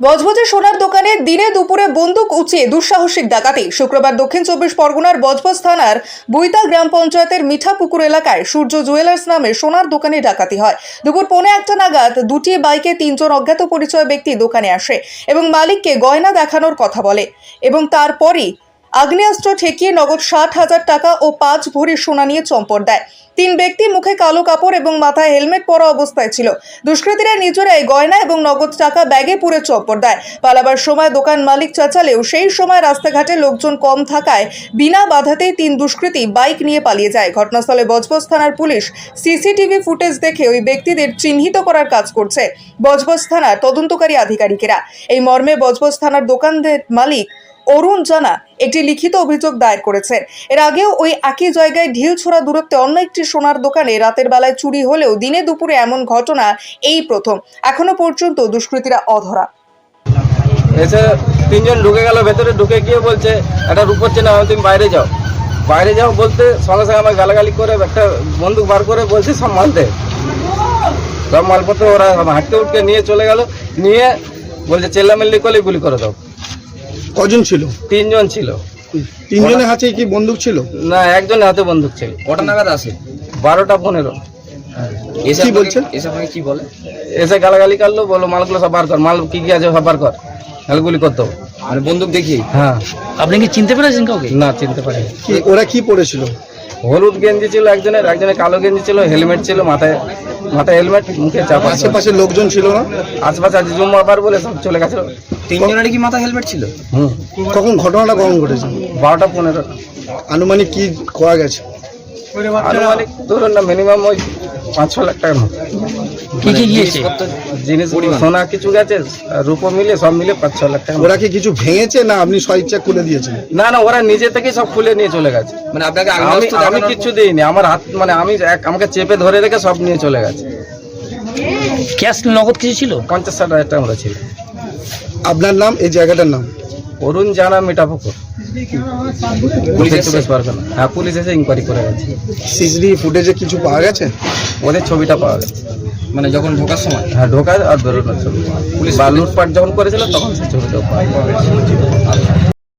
বজবজে সোনার দোকানে দিনে দুপুরে বন্দুক উঁচিয়ে দুঃসাহসিক ডাকাতি। শুক্রবার দক্ষিণ চব্বিশ পরগনার বজবজ থানার বুইতা গ্রাম পঞ্চায়েতের মিঠাপুকুর এলাকায় সূর্য জুয়েলার্স নামে সোনার দোকানে ডাকাতি হয়। দুপুর পৌনে একটা নাগাদ দুটি বাইকে তিনজন অজ্ঞাত পরিচয় ব্যক্তি দোকানে আসে এবং মালিককে গয়না দেখানোর কথা বলে এবং তারপরই আগ্নেয়াস্ত্র ঠেকিয়ে নগদ ষাট হাজার টাকা ও পাঁচ ভরি সোনা নিয়ে চম্পট দেয়। তিন ব্যক্তি মুখে কালো কাপড় এবং মাথায় হেলমেট পরা অবস্থায় ছিল। দুষ্কৃতীরা নিজেরাই গয়না এবং নগদ টাকা ব্যাগে পুরে চম্পট দেয়। পালাবার সময় দোকান মালিক চাচালেও সেই সময় রাস্তাঘাটে লোকজন কম থাকায় বিনা বাধাতেই তিন দুষ্কৃতী বাইক নিয়ে পালিয়ে যায়। ঘটনাস্থলে বজবজ থানার পুলিশ সিসিটিভি ফুটেজ দেখে ওই ব্যক্তিদের চিহ্নিত করার কাজ করছে বজবজ থানার তদন্তকারী আধিকারিকেরা। এই মর্মে বজবজ থানার দোকানদের মালিক অরুণ জানা একটি লিখিত অভিযোগ দায়ের করেছেন। এর আগেও ওই একই জায়গায় ঢিল ছোড়া দূরত্বে অন্য একটি সোনার দোকানে রাতের বেলায় চুরি হলেও দিনে দুপুরে এমন ঘটনা এই প্রথম। এখনও পর্যন্ত দুষ্কৃতীরা অধরা। এসে তিনজন ঢুকে গেল ভেতরে ঢুকে গিয়ে বলছে একটা রূপর চেনা হয়, তুমি বাইরে যাও। বাইরে যাও বলতে সঙ্গে সঙ্গে আমার গালাগালি করে একটা বন্দুক বার করে বলছে সব মাল দে। সব মালপত্র ওরা হাঁটতে উঠতে নিয়ে চলে গেল। নিয়ে বলছে চেল্লামেল্লি করলে গুলি করে দাও। কজন ছিল? তিনজন ছিল। তিনজনের হাতে কি বন্দুক ছিল? না একজনের হাতে বন্দুক ছিল। কটা নাগাদ আসে? বারোটা পনেরো। এসে কি বলছেন? এসে কি বলে? এসে গালাগালি করল বলো মালগুলো সব বার কর মাল কি কি আছে সব বার কর গুলি করতে মানে বন্দুক দেখি হ্যাঁ। আপনি কি চিনতে পেরেছেন কাউকে? না চিনতে পারিনি। কি ওরা কি পড়েছিল? হলুদ গেঞ্জি ছিল একজনের একজনের কালো গেঞ্জি ছিল হেলমেট ছিল মাথায় মাথায় হেলমেট মুখে চাপা আশেপাশে লোকজন ছিল না? আশেপাশে আছে জুম আবার বলে সব চলে গেছিল তিনজনেরই কি মাথা হেলমেট ছিল? হুম। কখন ঘটনাটা কখন ঘটেছে? বারোটা পনেরো। আনুমানিক কি করা গেছে? আনুমানিক ধরুন না মিনিমাম ওই পাঁচ ছ লাখ টাকার মতো। কি কি গিয়েছে? জিনিস সোনা কিছু গেছে রূপো মিলে সব মিলে পাঁচ ছ লাখ টাকা ওরা কি কিছু ভেঙেছে না আপনি স্বইচ্ছা খুলে দিয়েছেন? না না ওরা নিজে থেকেই সব খুলে নিয়ে চলে গেছে। মানে আপনাকে আমি আমি কিচ্ছু দিইনি আমার হাত মানে আমি এক- আমাকে চেপে ধরে রেখে সব নিয়ে চলে গেছে। ক্যাশ নগদ কিছু ছিল? পঞ্চাশ ষাট হাজার টাকা আমরা ছিল। আপনার নাম এই জায়গাটার নাম? অরুণ জানা মিঠাপুকুর পুলিশ হ্যাঁ পুলিশ এসে ইনকোয়ারি করে গেছে। সিসিটিভি ফুটেজে কিছু পাওয়া গেছে? ওদের ছবিটা পাওয়া গেছে। মানে যখন ঢোকার সময়? হ্যাঁ ঢোকার আর বেরোনোর ছবি। পুলিশ বা লুটপাট যখন করেছিল তখন সেই ছবিটাও পাওয়া গেছে।